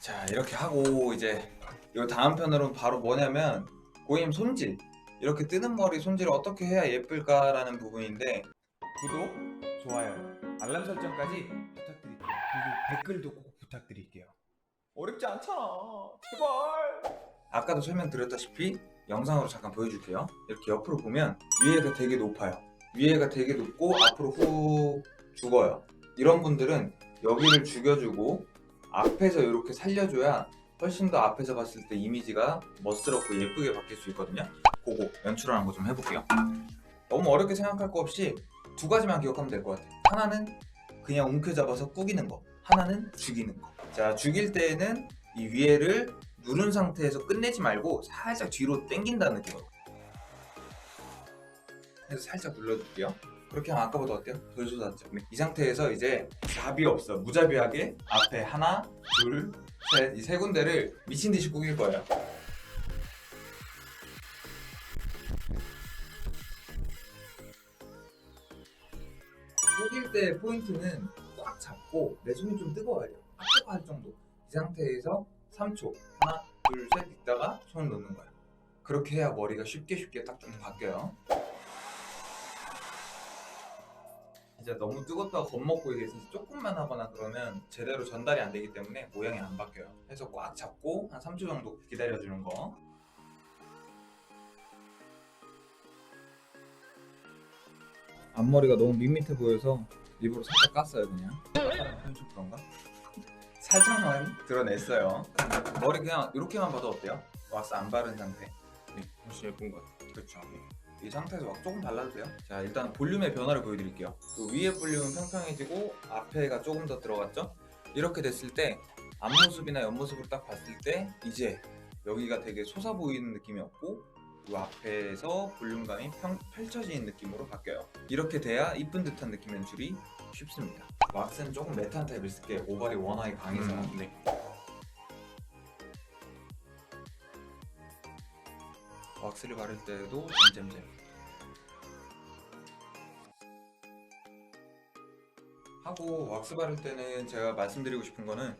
자 이렇게 하고 이제 요 다음 편으로 바로 뭐냐면 고임 손질 이렇게 뜨는 머리 손질을 어떻게 해야 예쁠까라는 부분인데 구독, 좋아요, 알람 설정까지 부탁드릴게요. 그리고 댓글도 꼭 부탁드릴게요. 어렵지 않잖아. 제발. 아까도 설명드렸다시피 영상으로 잠깐 보여줄게요. 이렇게 옆으로 보면 위에가 되게 높아요. 위에가 되게 높고 앞으로 후 죽어요. 이런 분들은 여기를 죽여주고 앞에서 이렇게 살려줘야 훨씬 더 앞에서 봤을 때 이미지가 멋스럽고 예쁘게 바뀔 수 있거든요. 그거 연출하는 거 좀 해볼게요. 너무 어렵게 생각할 거 없이 두 가지만 기억하면 될 것 같아요. 하나는 그냥 움켜잡아서 꾸기는 거. 하나는 죽이는 거. 자, 죽일 때에는 이 위에를 누른 상태에서 끝내지 말고 살짝 뒤로 당긴다는 느낌으로. 해서 살짝 눌러줄게요. 그렇게 하면 아까보다 어때요? 덜 쏟았죠? 네. 이 상태에서 이제 잡이 없어. 무자비하게 앞에 하나, 둘, 셋. 이 세 군데를 미친 듯이 꾸길 거예요. 꾸길 때 포인트는 꽉 잡고 내 손이 좀 뜨거워야 돼요. 합격할 정도. 이 상태에서 3초. 하나, 둘, 셋 있다가 손을 놓는 거예요. 그렇게 해야 머리가 쉽게 쉽게 딱 좀 바뀌어요. 진짜 너무 뜨겁다고 겁먹고 이게 진짜 조금만 하거나 그러면 제대로 전달이 안 되기 때문에 모양이 안 바뀌어요. 해서 꽉 잡고 한 3초 정도 기다려주는 거. 앞머리가 너무 밋밋해 보여서 일부러 살짝 깠어요 그냥. 깠다는 좀 그런가? 살짝만 드러냈어요. 머리 그냥 이렇게만 봐도 어때요? 왁스 안 바른 상태. 네, 훨씬 예쁜 것 같아요. 그렇죠. 이 상태에서 막 조금 발라도 돼요. 자 일단 볼륨의 변화를 보여드릴게요. 그 위에 볼륨은 평평해지고 앞에가 조금 더 들어갔죠? 이렇게 됐을 때 앞모습이나 옆모습을 딱 봤을 때 이제 여기가 되게 솟아 보이는 느낌이 없고 이 앞에서 볼륨감이 평, 펼쳐지는 느낌으로 바뀌어요. 이렇게 돼야 이쁜 듯한 느낌 연출이 쉽습니다. 왁스는 조금 매트한 타입을 쓸게요. 모발이 워낙에 강해서. 음, 네. 왁스를 바를 때도 잼잼잼. 하고 왁스 바를 때는 제가 말씀드리고 싶은 거는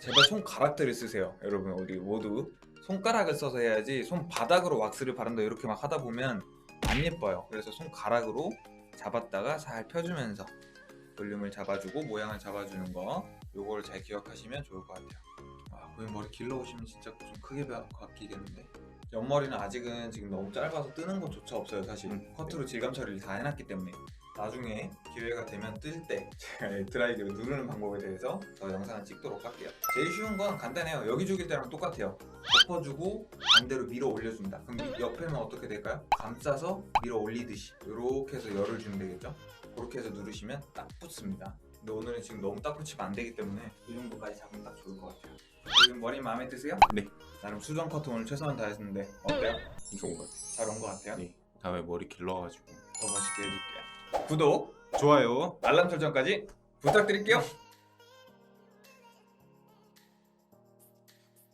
제발 손가락들을 쓰세요 여러분. 우리 모두. 손가락을 써서 해야지 손바닥으로 왁스를 바른다 이렇게 막 하다 보면 안 예뻐요. 그래서 손가락으로 잡았다가 살 펴주면서 볼륨을 잡아주고 모양을 잡아주는 거 요거를 잘 기억하시면 좋을 것 같아요. 와 고객 머리 길러오시면 진짜 좀 크게 바- 바뀌겠는데 옆머리는 아직은 지금 너무 짧아서 뜨는 것조차 없어요 사실. 음, 커트로 질감 처리를 다 해놨기 때문에. 나중에 기회가 되면 뜰 때 제가 이 드라이기로 누르는 방법에 대해서 더 영상을 찍도록 할게요. 제일 쉬운 건 간단해요. 여기 죽일 때랑 똑같아요. 덮어주고 반대로 밀어 올려줍니다. 그럼 이 옆에는 어떻게 될까요? 감싸서 밀어 올리듯이. 이렇게 해서 열을 주면 되겠죠? 그렇게 해서 누르시면 딱 붙습니다 근데 오늘은 지금 너무 딱 붙이면 안 되기 때문에 이 정도까지 잡으면 딱 좋을 것 같아요 지금 머리 마음에 드세요? 네. 나름 수정 커트 오늘 최선을 다했는데 어때요? 좋은 것 같아요. 잘 온 것 같아요? 네. 다음에 머리 길러가지고 더 멋있게 해줄게요. 구독, 좋아요, 알람 설정까지 부탁드릴게요.